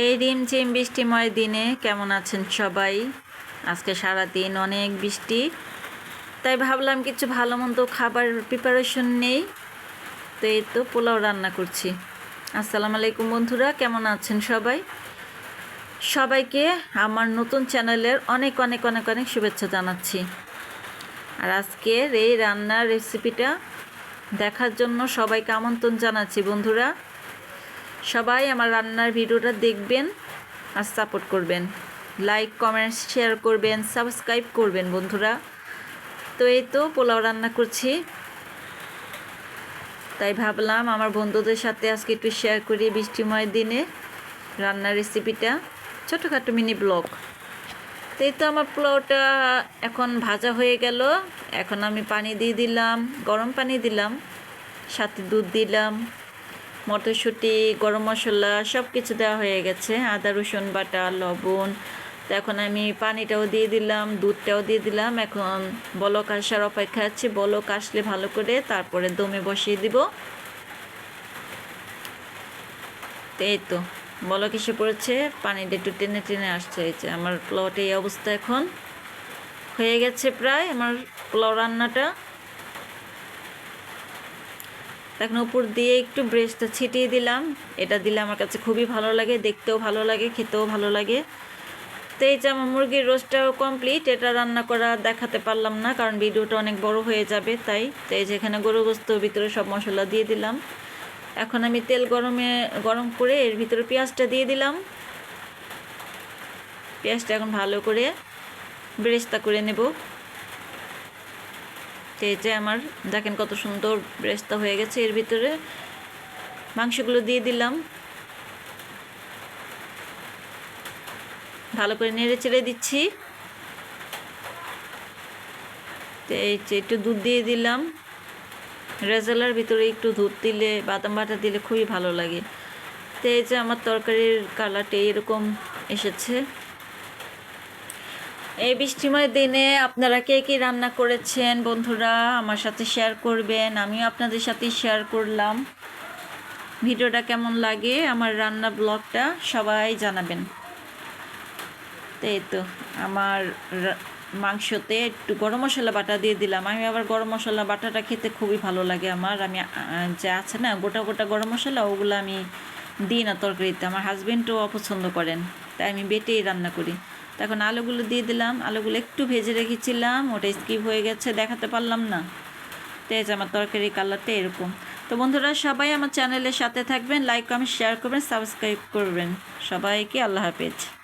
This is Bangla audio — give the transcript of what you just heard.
এই রিমঝিম বৃষ্টিময় দিনে কেমন আছেন সবাই? আজকে সারা দিন অনেক বৃষ্টি। তাই ভাবলাম কিছু ভালো মন্দ খাবার প্রিপারেশন নেই। তো এই তো পোলাও রান্না করছি। আসসালামু আলাইকুম বন্ধুরা, কেমন আছেন সবাই? সবাইকে আমার নতুন চ্যানেলের অনেক অনেক অনেক অনেক শুভেচ্ছা জানাচ্ছি। আর আজকের এই রান্নার রেসিপিটা দেখার জন্য সবাইকে আমন্ত্রণ জানাচ্ছি বন্ধুরা। সবাই আমার রান্নার ভিডিওটা দেখবেন আর সাপোর্ট করবেন। লাইক কমেন্টস শেয়ার করবেন সাবস্ক্রাইব করবেন বন্ধুরা। তো এই তো পোলাও রান্না করছি। তাই ভাবলাম আমার বন্ধুদের সাথে আজকে একটু শেয়ার করি বৃষ্টিময় দিনে রান্নার রেসিপিটা ছোটোখাটো মিনি ব্লগ তো এই তো আমার পোলাওটা এখন ভাজা হয়ে গেল। এখন আমি পানি দিয়ে দিলাম, গরম পানি দিলাম, সাথে দুধ দিলাম। মটরশুঁটি, গরম মশলা সব কিছু দেওয়া হয়ে গেছে। আদা, রসুন, বাটা, লবণ। তো এখন আমি পানিটাও দিয়ে দিলাম, দুধটাও দিয়ে দিলাম। এখন বলক আসার অপেক্ষা আছে। বলক আসলে ভালো করে তারপরে দমে বসিয়ে দিব। এই তো, বলক এসে পড়েছে। পানিটা একটু টেনে টেনে আসছে। এই যে আমার পোলাওটা এই অবস্থা এখন। হয়ে গেছে প্রায় আমার পোলাও রান্নাটা। এখন উপর দিয়ে একটু ব্রেস্টটা ছিটিয়ে দিলাম। এটা দিলে আমার কাছে খুবই ভালো লাগে, দেখতেও ভালো লাগে, খেতেও ভালো লাগে। তো এই যে আমার মুরগির রোস্টটাও কমপ্লিট, এটা রান্না করা দেখাতে পারলাম না, কারণ ভিডিওটা অনেক বড় হয়ে যাবে, তাই। তো এই যে এখানে গরু গোস্ত, ভিতরে সব মশলা দিয়ে দিলাম। এখন আমি তেল গরমে, গরম করে এর ভিতরে পেঁয়াজটা দিয়ে দিলাম। পেঁয়াজটা এখন ভালো করে ব্রেস্তা করে নেব। তো এই যে আমার, দেখেন কত সুন্দর ব্রেস্তা হয়ে গেছে এর ভিতরে। মাংসগুলো দিয়ে দিলাম। ভালো করে নেড়ে চেড়ে দিচ্ছি। তো এই যে একটু দুধ দিয়ে দিলাম। রেজালার ভিতরে একটু দুধ দিলে, বাদাম বাটা দিলে খুবই ভালো লাগে। তো এই যে আমার তরকারির কালারটা এরকম এসেছে। এই বৃষ্টিময় দিনে আপনারা কে কী রান্না করেছেন বন্ধুরা? আমার সাথে শেয়ার করবেন, আমিও আপনাদের সাথে শেয়ার করলাম। ভিডিওটা কেমন লাগে? আমার রান্না ব্লগটা সবাই জানাবেন। তো এই তো, আমার মাংসতে একটু গরম মশলা বাটা দিয়ে দিলাম। আমি আবার গরম মশলা বাটাটা খেতে খুবই ভালো লাগে আমার। আমি যে আছে না, গোটা গোটা গরম মশলা, ওগুলো আমি দিই না তরকারিতে। আমার হাজব্যান্ডও অপছন্দ করেন, তাই আমি বেটেই রান্না করি। তখন আলুগুলো দিয়ে দিলাম। আলুগুলো একটু ভেজে রেখেছিলাম, ওটা স্কিপ হয়ে গেছে, দেখাতে পারলাম না। তেজ আমার তরকারি কালারটা এরকম। তো বন্ধুরা, সবাই আমার চ্যানেলের সাথে থাকবেন লাইক কমেন্ট শেয়ার করবেন সাবস্ক্রাইব করবেন। সবাইকে আল্লাহ হাফেজ।